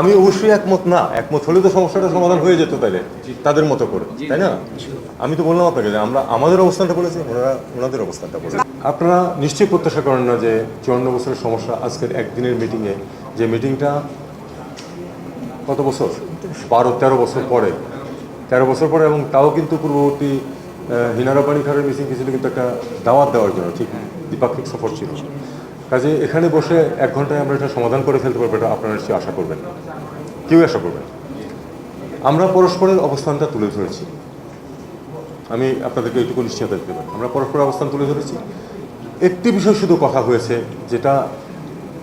আমি অবশ্যই একমত না। একমত হলে তো সমস্যাটা সমাধান হয়ে যেত তাহলে তাদের মতো করে তাই না? আমি তো বললাম আপনাকে যে আমরা আমাদের অবস্থানটা বলেছি ওনারা ওনাদের অবস্থানটা বলেছে। আপনারা নিশ্চয়ই প্রত্যাশা করেন না যে চুয়ান্ন বছরের সমস্যা আজকের একদিনের মিটিংয়ে যে মিটিংটা কত বছর? বারো তেরো বছর পরে। তেরো বছর পরে এবং তাও কিন্তু পূর্ববর্তী আহ, হিনারা পানি খারের মিটিং ছিল কিন্তু একটা দাওয়াত দেওয়ার জন্য ঠিক দ্বিপাক্ষিক সফর ছিল। কাজে এখানে বসে এক ঘন্টায় আমরা এটা সমাধান করে ফেলতে পারব, এটা আপনারা নিশ্চয়ই আশা করবেন। কেউ আশা করবেন আমরা পরস্পরের অবস্থানটা তুলে ধরেছি। আমি আপনাদেরকে এইটুকু নিশ্চয়তা দিতে পারি। আমরা পরস্পরের অবস্থান তুলে ধরেছি। একটি বিষয় শুধু কথা হয়েছে, যেটা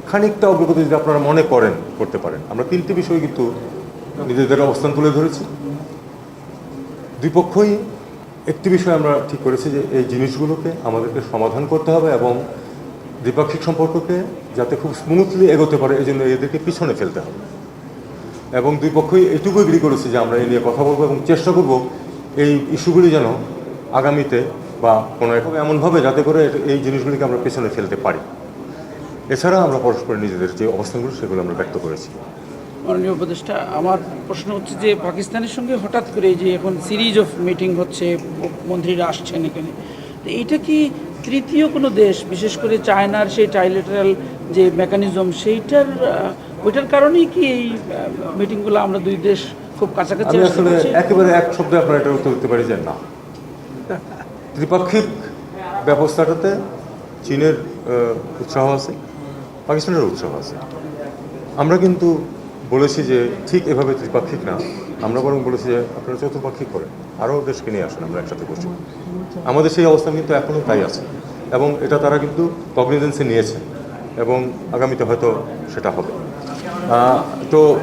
খানিকটা অগ্রগতি যদি আপনারা মনে করেন, করতে পারেন। আমরা তিনটি বিষয় কিন্তু নিজেদের অবস্থান তুলে ধরেছি। দুই পক্ষই একটি বিষয় আমরা ঠিক করেছি যে এই জিনিসগুলোকে আমাদেরকে সমাধান করতে হবে এবং দ্বিপাক্ষিক সম্পর্ককে যাতে খুব স্মুথলি এগোতে পারে, এই জন্য এদেরকে পিছনে ফেলতে হবে। এবং দুই পক্ষই এটুকু এগ্রি করেছে যে আমরা এই নিয়ে কথা বলব এবং চেষ্টা করব এই ইস্যুগুলি যেন আগামীতে বা কোনো এক এমনভাবে যাতে করে এই জিনিসগুলিকে আমরা পেছনে ফেলতে পারি। এছাড়া আমরা পরস্পর নিজেদের যে অবস্থানগুলো, সেগুলো আমরা ব্যক্ত করেছি। মাননীয় উপদেষ্টা, আমার প্রশ্ন হচ্ছে যে পাকিস্তানের সঙ্গে হঠাৎ করে যে এখন সিরিজ অফ মিটিং হচ্ছে, মন্ত্রীরা আসছেন এখানে, তো এইটা কি তৃতীয় কোনো দেশ বিশেষ করে চায়নার সেই ট্রাইলেটারাল যে মেকানিজম সেইটার ওইটার কারণেই কি এই মিটিংগুলো আমরা দুই দেশ খুব কাছাকাছি আসলে একেবারে এক শব্দে আপনার এটা উত্তর দিতে পারি যে না। ত্রিপাক্ষিক ব্যবস্থাটাতে চীনের উৎসাহ আছে পাকিস্তানের উৎসাহ আছে। আমরা কিন্তু বলেছি যে ঠিক এভাবে ত্রিপাক্ষিক না আমরা বরং বলেছি যে আপনারা চতুর্পাক্ষিক করেন আরও দেশকে নিয়ে আসেন আমরা একসাথে বসি। আমাদের সেই অবস্থান কিন্তু এখনও তাই আছে। এবং এটা তারা কিন্তু কগনিজেন্সে নিয়েছে এবং আগামীতে হয়তো সেটা হবে। তো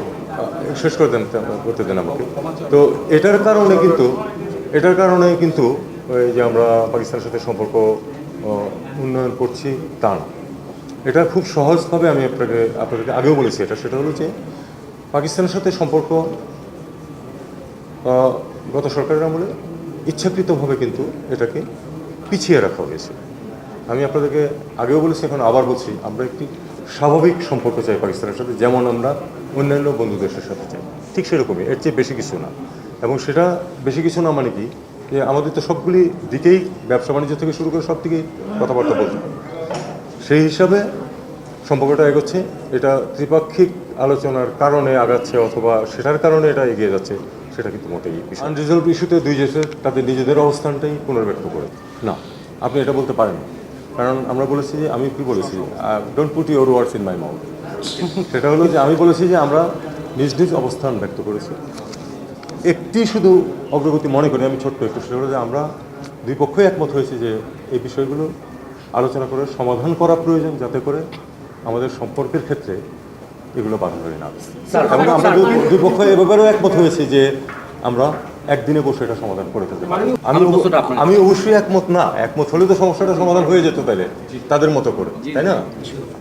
শেষ করে দেন, করতে দেন আমাকে। তো, এটার কারণে কিন্তু, এটার কারণে কিন্তু ওই যে আমরা পাকিস্তানের সাথে সম্পর্ক উন্নয়ন করছি তা না। এটা খুব সহজভাবে আমি আপনাকে, আপনাদেরকে আগেও বলেছি এটা। সেটা হলো যে, পাকিস্তানের সাথে সম্পর্ক গত সরকারের আমলে ইচ্ছাকৃতভাবে কিন্তু এটাকে পিছিয়ে রাখা হয়েছে। আমি আপনাদেরকে আগেও বলেছি, এখন আবার বলছি, আমরা একটি স্বাভাবিক সম্পর্ক চাই পাকিস্তানের সাথে, যেমন আমরা অন্যান্য বন্ধু দেশের সাথে চাই। ঠিক সেরকমই, এর চেয়ে বেশি কিছু না। এবং সেটা বেশি কিছু না মানে কি, যে আমাদের তো সবগুলি দিকেই ব্যবসা বাণিজ্য থেকে শুরু করে সব দিকেই কথাবার্তা বলতে সেই হিসাবে সম্পর্কটা এগোচ্ছে, এটা ত্রিপাক্ষিক আলোচনার কারণে আগাচ্ছে অথবা সেটার কারণে এটা এগিয়ে যাচ্ছে। সেটা কিন্তু মোটেই আনরিজলভ ইস্যুতে দুই দেশের তাদের নিজেদের অবস্থানটাই পুনর্ব্যক্ত করে না। আপনি এটা বলতে পারেন। কারণ আমরা বলেছি যে আমি কি বলেছি? Don't put your words in my mouth সেটা হলো যে আমি বলেছি যে আমরা নিজ নিজ অবস্থান ব্যক্ত করেছি। একটি শুধু অগ্রগতি মনে করি আমি ছোট্ট একটু সেটা হলো যে আমরা দুই পক্ষই একমত হয়েছি যে এই বিষয়গুলো আলোচনা করে সমাধান করা প্রয়োজন যাতে করে আমাদের সম্পর্কের ক্ষেত্রে এগুলো বাধা ধরে না এবং আমরা দুই- পক্ষ এ ব্যাপারেও একমত হয়েছে যে আমরা একদিনে বসে এটা সমাধান করে ফেলতে পারি। আমি আমি অবশ্যই একমত না। একমত হলে তো সমস্যাটা সমাধান হয়ে যেত তাহলে তাদের মতো করে তাই না?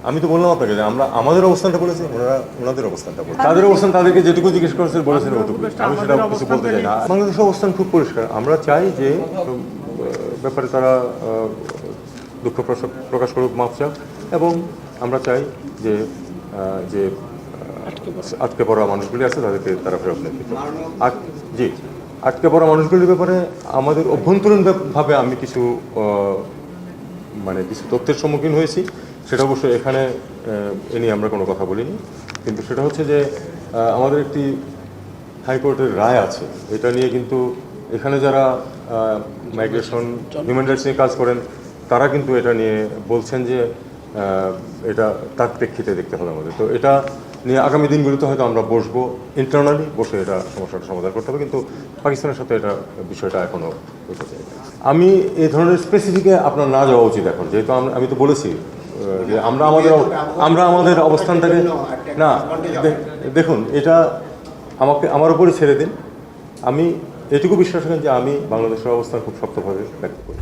আমি তো বললাম আপনাকে যে আমরা আমাদের অবস্থানটা বলেছি ওনারা ওনাদের অবস্থানটা বলেছে। তাদের অবস্থান তাদেরকে যেটুকু জিজ্ঞেস করেছেন বলেছেন ওটুকু আমি সেটা কিছু বলতে চাই না। বাংলাদেশের অবস্থান খুব পরিষ্কার। আমরা চাই যে ব্যাপারে তারা আহ, দুঃখ প্রকাশ- প্রকাশ করুক মাফ চাক। এবং আমরা চাই যে যে আটকে পড়া মানুষগুলি আছে তাদেরকে তারা ফেরত নেবে জি আটকে পড়া মানুষগুলির ব্যাপারে আমাদের অভ্যন্তরীণভাবে আমি কিছু মানে কিছু তথ্যের সম্মুখীন হয়েছি। সেটা অবশ্য এখানে এ নিয়ে আমরা কোনো কথা বলিনি। কিন্তু সেটা হচ্ছে যে আমাদের একটি হাইকোর্টের রায় আছে। এটা নিয়ে কিন্তু এখানে যারা মাইগ্রেশন হিউম্যান রাইটস নিয়ে কাজ করেন তারা কিন্তু এটা নিয়ে বলছেন যে এটা তার প্রেক্ষিতে দেখতে হবে আমাদের। তো এটা নিয়ে আগামী দিনগুলোতে হয়তো আমরা বসবো ইন্টারনালি বসে এটা সমস্যাটা সমাধান করতে হবে, কিন্তু পাকিস্তানের সাথে এটা বিষয়টা এখনও হতে চাই। না। আমি এই ধরনের স্পেসিফিকে আপনার না যাওয়া উচিত এখন, যেহেতু আমি তো বলেছি যে আমরা আমাদের আমরা আমাদের অবস্থানটাকে না দেখুন, এটা আমাকে আমার উপরে ছেড়ে দিন। আমি এটুকু বিশ্বাস করেন যে আমি বাংলাদেশের অবস্থান খুব শক্তভাবে ব্যক্ত করি।